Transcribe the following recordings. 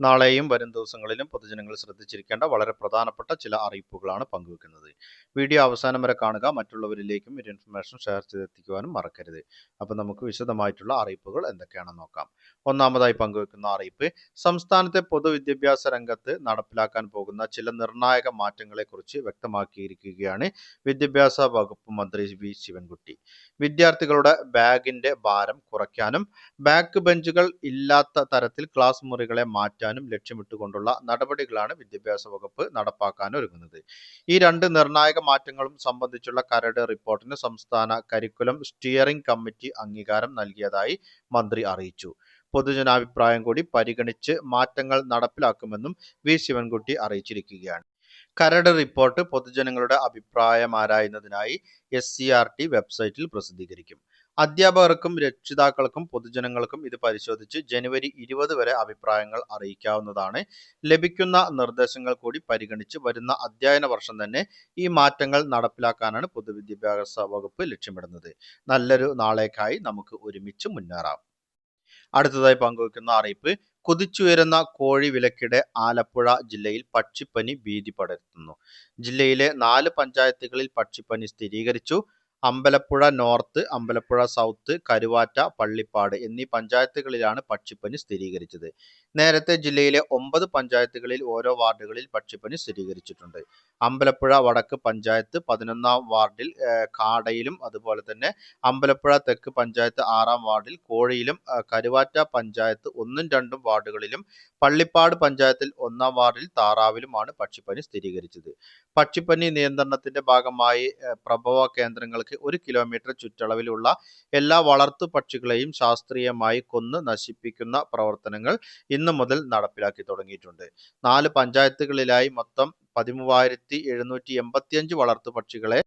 നാളെയും വരും ദിവസങ്ങളിലും പൊതുജനങ്ങൾ ശ്രദ്ധിച്ചിരിക്കേണ്ട വളരെ പ്രധാനപ്പെട്ട ചില അറിയിപ്പുകളാണ് പങ്കുവെക്കുന്നത്. വീഡിയോ അവസാനം വരെ കാണുക. മറ്റുള്ളവരിലേക്കും ഒരു ഇൻഫർമേഷൻ ഷെയർ ചെയ്തെത്തിക്കുവാനും മറക്കരുത്. അപ്പോൾ നമുക്ക് വിശദമായിട്ടുള്ള അറിയിപ്പുകൾ എന്തൊക്കെയാണെന്ന് നോക്കാം. ഒന്നാമതായി പങ്കുവെക്കുന്ന അറിയിപ്പ്. സംസ്ഥാനത്തെ പൊതുവിദ്യാഭ്യാസ രംഗത്ത് നടപ്പിലാക്കാൻ പോകുന്ന ചില നിർണായക മാറ്റങ്ങളെക്കുറിച്ച് വ്യക്തമാക്കിയിരിക്കുകയാണ് വിദ്യാഭ്യാസ വകുപ്പ് മന്ത്രി വി. ശിവൻകുട്ടി. വിദ്യാർത്ഥികളുടെ ബാഗിന്റെ ഭാരം കുറയ്ക്കാനും ബാക്ക് ബെഞ്ചുകൾ ഇല്ലാത്ത തരത്തിൽ ക്ലാസ് മുറികളെ മാറ്റാനും ലക്ഷ്യമിട്ടുകൊണ്ടുള്ള നടപടികളാണ് വിദ്യാഭ്യാസ വകുപ്പ് നടപ്പാക്കാൻ ഒരുങ്ങുന്നത് ഈ രണ്ട് നിർണായക മാറ്റങ്ങളും സംബന്ധിച്ചുള്ള കരട് റിപ്പോർട്ടിന് സംസ്ഥാന കരിക്കുലം സ്റ്റിയറിംഗ് കമ്മിറ്റി അംഗീകാരം നൽകിയതായി മന്ത്രി അറിയിച്ചു. പൊതുജനാഭിപ്രായം കൂടി പരിഗണിച്ച് മാറ്റങ്ങൾ നടപ്പിലാക്കുമെന്നും വി. ശിവൻകുട്ടി അറിയിച്ചിരിക്കുകയാണ്. കരട് റിപ്പോർട്ട് പൊതുജനങ്ങളുടെ അഭിപ്രായം ആരായുന്നതിനായി എസ് സി ആർ ടി വെബ്സൈറ്റിൽ പ്രസിദ്ധീകരിക്കും. അധ്യാപകർക്കും രക്ഷിതാക്കൾക്കും പൊതുജനങ്ങൾക്കും ഇത് പരിശോധിച്ച് ജനുവരി ഇരുപത് വരെ അഭിപ്രായങ്ങൾ അറിയിക്കാവുന്നതാണ്. ലഭിക്കുന്ന നിർദ്ദേശങ്ങൾ കൂടി പരിഗണിച്ച് വരുന്ന അധ്യയന വർഷം തന്നെ ഈ മാറ്റങ്ങൾ നടപ്പിലാക്കാനാണ് പൊതുവിദ്യാഭ്യാസ വകുപ്പ് ലക്ഷ്യമിടുന്നത്. നല്ലൊരു നാളേക്കായി നമുക്ക് ഒരുമിച്ച് മുന്നേറാം. അടുത്തതായി പങ്കുവയ്ക്കുന്ന അറിയിപ്പ് കുതിച്ചുയരുന്ന കോഴി വിലക്കിടെ ആലപ്പുഴ ജില്ലയിൽ പക്ഷിപ്പനി ഭീതി പടരുത്തുന്നു ജില്ലയിലെ നാല് പഞ്ചായത്തുകളിൽ പക്ഷിപ്പനി സ്ഥിരീകരിച്ചു. അമ്പലപ്പുഴ നോർത്ത് അമ്പലപ്പുഴ സൗത്ത് കരുവാറ്റ പള്ളിപ്പാട് എന്നീ പഞ്ചായത്തുകളിലാണ് പക്ഷിപ്പനി സ്ഥിരീകരിച്ചത്. നേരത്തെ ജില്ലയിലെ ഒമ്പത് പഞ്ചായത്തുകളിൽ ഓരോ വാർഡുകളിൽ പക്ഷിപ്പനി സ്ഥിരീകരിച്ചിട്ടുണ്ട്. അമ്പലപ്പുഴ വടക്ക് പഞ്ചായത്ത് പതിനൊന്നാം വാർഡിൽ കാടയിലും അതുപോലെ തന്നെ അമ്പലപ്പുഴ തെക്ക് പഞ്ചായത്ത് ആറാം വാർഡിൽ കോഴിയിലും കരുവാറ്റ പഞ്ചായത്ത് ഒന്നും രണ്ടും വാർഡുകളിലും പള്ളിപ്പാട് പഞ്ചായത്തിൽ ഒന്നാം വാർഡിൽ താറാവിലുമാണ് പക്ഷിപ്പനി സ്ഥിരീകരിച്ചത്. പക്ഷിപ്പനി നിയന്ത്രണത്തിന്റെ ഭാഗമായി പ്രഭവ കേന്ദ്രങ്ങൾക്ക് ഒരു കിലോമീറ്റർ ചുറ്റളവിലുള്ള എല്ലാ വളർത്തു പക്ഷികളെയും ശാസ്ത്രീയമായി കൊന്ന് നശിപ്പിക്കുന്ന പ്രവർത്തനങ്ങൾ ഇന്നു മുതൽ നടപ്പിലാക്കി തുടങ്ങിയിട്ടുണ്ട്. നാല് പഞ്ചായത്തുകളിലായി മൊത്തം പതിമൂവായിരത്തി എഴുന്നൂറ്റി എൺപത്തിയഞ്ച് വളർത്തു പക്ഷികളെ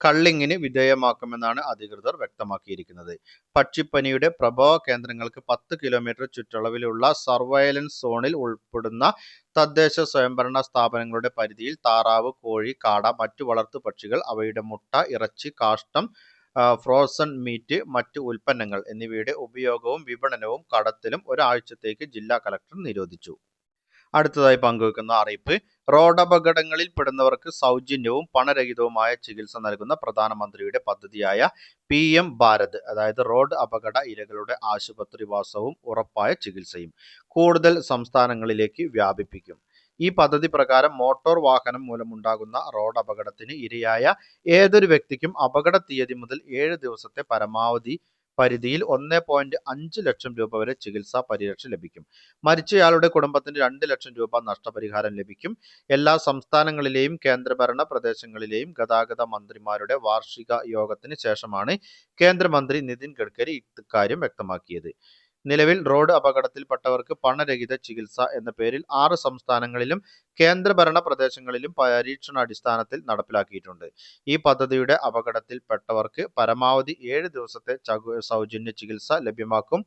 കള്ളിങ്ങിന് വിധേയമാക്കുമെന്നാണ് അധികൃതർ വ്യക്തമാക്കിയിരിക്കുന്നത്. പക്ഷിപ്പനിയുടെ പ്രഭവ കേന്ദ്രങ്ങൾക്ക് പത്ത് കിലോമീറ്റർ ചുറ്റളവിലുള്ള സർവൈലൻസ് സോണിൽ ഉൾപ്പെടുന്ന തദ്ദേശ സ്വയംഭരണ സ്ഥാപനങ്ങളുടെ പരിധിയിൽ താറാവ് കോഴി കാട മറ്റു വളർത്തു പക്ഷികൾ അവയുടെ മുട്ട ഇറച്ചി കാഷ്ടം ഫ്രോസൺ മീറ്റ് മറ്റ് ഉൽപ്പന്നങ്ങൾ എന്നിവയുടെ ഉപയോഗവും വിപണനവും കടത്തിലും ഒരാഴ്ചത്തേക്ക് ജില്ലാ കലക്ടർ നിരോധിച്ചു. അടുത്തതായി പങ്കുവെക്കുന്ന അറിയിപ്പ് റോഡപകടങ്ങളിൽ പെടുന്നവർക്ക് സൗജന്യവും പണരഹിതവുമായ ചികിത്സ നൽകുന്ന പ്രധാനമന്ത്രിയുടെ പദ്ധതിയായ പി എം ഭാരത് അതായത് റോഡ് അപകട ഇരകളുടെ ആശുപത്രിവാസവും ഉറപ്പായ ചികിത്സയും കൂടുതൽ സംസ്ഥാനങ്ങളിലേക്ക് വ്യാപിപ്പിക്കും. ഈ പദ്ധതി പ്രകാരം മോട്ടോർ വാഹനം മൂലമുണ്ടാകുന്ന റോഡ് അപകടത്തിന് ഇരയായ ഏതൊരു വ്യക്തിക്കും അപകട തീയതി മുതൽ ഏഴ് ദിവസത്തെ പരമാവധി പരിധിയിൽ ഒന്ന് പോയിന്റ് അഞ്ച് ലക്ഷം രൂപ വരെ ചികിത്സാ പരിരക്ഷ ലഭിക്കും. മരിച്ചയാളുടെ കുടുംബത്തിന് രണ്ട് ലക്ഷം രൂപ നഷ്ടപരിഹാരം ലഭിക്കും. എല്ലാ സംസ്ഥാനങ്ങളിലെയും കേന്ദ്രഭരണ പ്രദേശങ്ങളിലെയും ഗതാഗത മന്ത്രിമാരുടെ വാർഷിക യോഗത്തിന് ശേഷമാണ് കേന്ദ്രമന്ത്രി നിതിൻ ഗഡ്കരി ഇക്കാര്യം വ്യക്തമാക്കിയത്. നിലവിൽ റോഡ് അപകടത്തിൽപ്പെട്ടവർക്ക് പണരഹിത ചികിത്സ എന്ന പേരിൽ ആറ് സംസ്ഥാനങ്ങളിലും കേന്ദ്രഭരണ പ്രദേശങ്ങളിലും പരീക്ഷണാടിസ്ഥാനത്തിൽ നടപ്പിലാക്കിയിട്ടുണ്ട്. ഈ പദ്ധതിയുടെ അപകടത്തിൽപ്പെട്ടവർക്ക് പരമാവധി ഏഴ് ദിവസത്തെ സൗജന്യ ചികിത്സ ലഭ്യമാക്കും.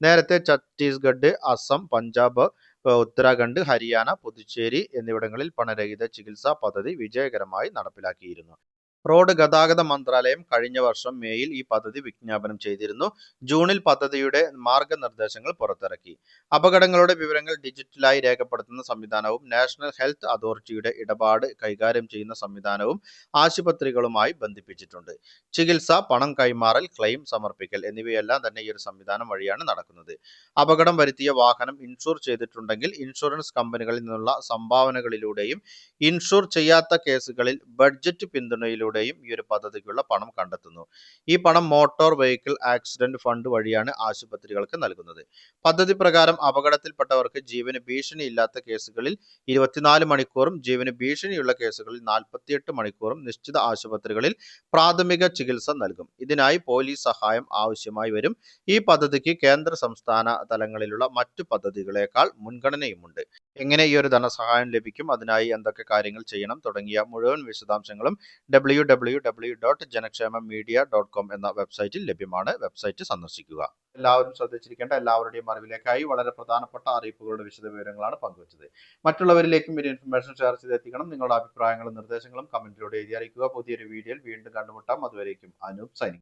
നേരത്തെ ഛത്തീസ്ഗഡ് അസം പഞ്ചാബ് ഉത്തരാഖണ്ഡ് ഹരിയാന പുതുച്ചേരി എന്നിവിടങ്ങളിൽ പണരഹിത ചികിത്സാ പദ്ധതി വിജയകരമായി നടപ്പിലാക്കിയിരുന്നു. റോഡ് ഗതാഗത മന്ത്രാലയം കഴിഞ്ഞ വർഷം മേയിൽ ഈ പദ്ധതി വിജ്ഞാപനം ചെയ്തിരുന്നു. ജൂണിൽ പദ്ധതിയുടെ മാർഗനിർദ്ദേശങ്ങൾ പുറത്തിറക്കി. അപകടങ്ങളുടെ വിവരങ്ങൾ ഡിജിറ്റലായി രേഖപ്പെടുത്തുന്ന സംവിധാനവും നാഷണൽ ഹെൽത്ത് അതോറിറ്റിയുടെ ഇടപാട് കൈകാര്യം ചെയ്യുന്ന സംവിധാനവും ആശുപത്രികളുമായി ബന്ധിപ്പിച്ചിട്ടുണ്ട്. ചികിത്സ പണം കൈമാറൽ ക്ലെയിം സമർപ്പിക്കൽ എന്നിവയെല്ലാം തന്നെ ഈ ഒരു സംവിധാനം വഴിയാണ് നടക്കുന്നത്. അപകടം വരുത്തിയ വാഹനം ഇൻഷുർ ചെയ്തിട്ടുണ്ടെങ്കിൽ ഇൻഷുറൻസ് കമ്പനികളിൽ നിന്നുള്ള സംഭാവനകളിലൂടെയും ഇൻഷുർ ചെയ്യാത്ത കേസുകളിൽ ബഡ്ജറ്റ് പിന്തുണയിലൂടെയും ഈ ഒരു പദ്ധതിക്കുള്ള പണം കണ്ടെത്തുന്നു. ഈ പണം മോട്ടോർ വെഹിക്കിൾ ആക്സിഡന്റ് ഫണ്ട് വഴിയാണ് ആശുപത്രികൾക്ക് നൽകുന്നത്. പദ്ധതി പ്രകാരം അപകടത്തിൽപ്പെട്ടവർക്ക് ജീവന് ഭീഷണിയില്ലാത്ത കേസുകളിൽ ഇരുപത്തിനാല് മണിക്കൂറും ജീവന് ഭീഷണിയുള്ള കേസുകളിൽ നാൽപ്പത്തിയെട്ട് മണിക്കൂറും നിശ്ചിത ആശുപത്രികളിൽ പ്രാഥമിക ചികിത്സ നൽകും. ഇതിനായി പോലീസ് സഹായം ആവശ്യമായി വരും. ഈ പദ്ധതിക്ക് കേന്ദ്ര സംസ്ഥാന തലങ്ങളിലുള്ള മറ്റു പദ്ധതികളെക്കാൾ മുൻഗണനയുമുണ്ട്. എങ്ങനെ ഈ ഒരു ധനസഹായം ലഭിക്കും? അതിനായി എന്തൊക്കെ കാര്യങ്ങൾ ചെയ്യണം? തുടങ്ങിയ മുഴുവൻ വിശദാംശങ്ങളും W W dot media dot com എന്ന വെബ്സൈറ്റിൽ ലഭ്യമാണ് വെബ്സൈറ്റ് സന്ദർശിക്കുക. എല്ലാവരും ശ്രദ്ധിച്ചിരിക്കേണ്ട എല്ലാവരുടെയും അറിവിലേക്കായി വളരെ പ്രധാനപ്പെട്ട അറിയിപ്പുകളുടെ വിശദ വിവരങ്ങളാണ് പങ്കുവച്ചത്. മറ്റുള്ളവരിലേക്കും ഒരു ഇൻഫർമേഷൻ ഷെയർ ചെയ്തെത്തിക്കണം. നിങ്ങളുടെ അഭിപ്രായങ്ങളും നിർദ്ദേശങ്ങളും കമന്റിലൂടെ എഴുതി അറിയിക്കുക. പുതിയൊരു വീഡിയോയിൽ വീണ്ടും കണ്ടുമുട്ടാം. അതുവരേക്കും അനൂപ് സൈനിങ്